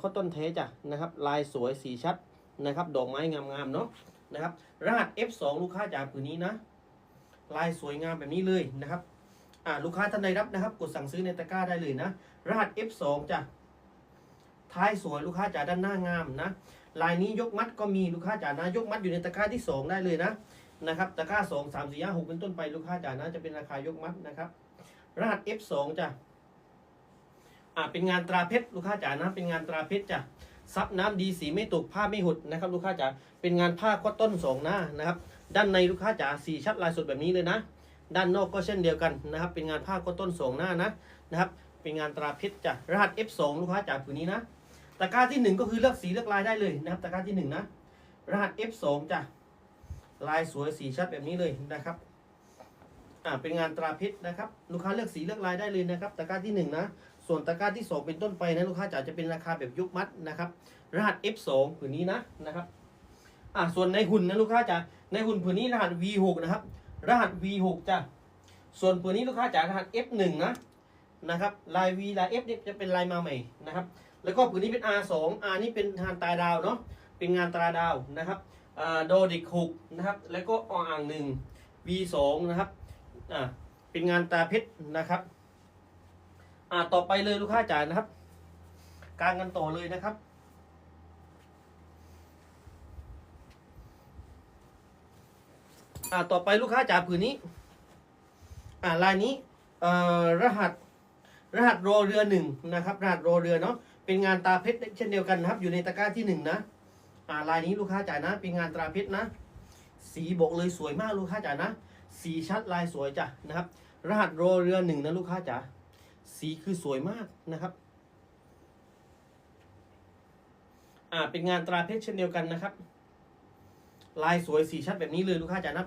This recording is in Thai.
ข้อต้นเทจ้ะนะครับ ลายสวยสีชัดนะครับ ดอกไม้งามๆเนาะนะครับ รหัส F2 ลูกค้าจากผืนนี้นะ ลายสวยงามแบบนี้เลยนะครับ อ่าลูกค้าท่านใดรับนะครับ กดสั่งซื้อในตะกร้าได้เลยนะ รหัส F2 จ้ะท้ายสวยลูกค้าจ๋าด้านหน้างามนะ ลายนี้ยกมัดก็มีลูกค้าจ๋านะยกมัดอยู่ในตะกร้าที่ 2 ได้เลยนะนะครับตะกร้า 2 3 4 5 6 เป็นต้นไปลูกค้าจ๋านะจะเป็นราคายกมัดนะครับ รหัส F2 จ้ะ อ่าเป็นงานตราเพชรลูกค้าจ๋านะเป็นงานตราเพชรจ้ะซับน้ำดีสีไม่ตกผ้าไม่หดนะครับลูกค้าจ๋าเป็นงานผ้าข้อต้นสองหน้านะครับ ด้านในลูกค้าจ๋าสีชัดลายสดแบบนี้เลยนะ ด้านนอกก็เช่นเดียวกันนะครับ เป็นงานผ้าข้อต้นสองหน้านะนะครับเป็นงานตราเพชรจ้ะรหัส F2 ลูกค้าจ๋าผืนนี้นะตะกร้าที่หนึ่งก็คือเลือกสีเลือกลายได้เลยนะครับตะกร้าที่หนึ่งนะ รหัส F2 จ้ะลายสวยสีชัดแบบนี้เลยนะครับอ่าเป็นงานตราเพชรนะครับ ลูกค้าเลือกสีเลือกลายได้เลยนะครับตะกร้าที่หนึ่งนะ ส่วนตะกร้าที่สองเป็นต้นไปนะลูกค้าจ๋าจะเป็นราคาแบบยกมัดนะครับรหัส F2 ผืนนี้นะนะครับอ่าส่วนในหุ่นนะลูกค้าจ๋าในหุ่นผืนนี้รหัส V6 นะครับ รหัส V6 จ้ะส่วนผืนนี้ลูกค้าจ๋ารหัส F1 นะนะครับลาย V ลาย F เนี่ยจะเป็นลายมาใหม่นะครับ แล้วก็ผืนนี้เป็น R2 R นี่เป็นงานตาดาวเนาะเป็นงานตราดาวนะครับอ่าโดดิกหกนะครับ แล้วก็อ่างหนึ่ง V2 นะครับอ่าเป็นงานตาเพชรนะครับ อ่าต่อไปเลยลูกค้าจ๋านะครับกลางกันต่อเลยนะครับ อ่าต่อไปลูกค้าจ๋าผืนนี้ อ่าลายนี้เอ่อรหัส รหัสรอเรือหนึ่งนะครับ รหัสรอเรือเนาะเป็นงานตาเพชรเช่นเดียวกันนะครับ อยู่ในตะกร้าที่หนึ่งนะอ่าลายนี้ลูกค้าจ๋านะ เป็นงานตราเพชรนะ สีบอกเลยสวยมากลูกค้าจ๋านะ สีชัดลายสวยจ้ะนะครับ รหัสรอเรือหนึ่งนะลูกค้าจ๋า สีคือสวยมากนะครับ อ่าเป็นงานตราเพชรเช่นเดียวกันนะครับ ลายสวยสีชัดแบบนี้เลยลูกค้าจ๋านะเป็น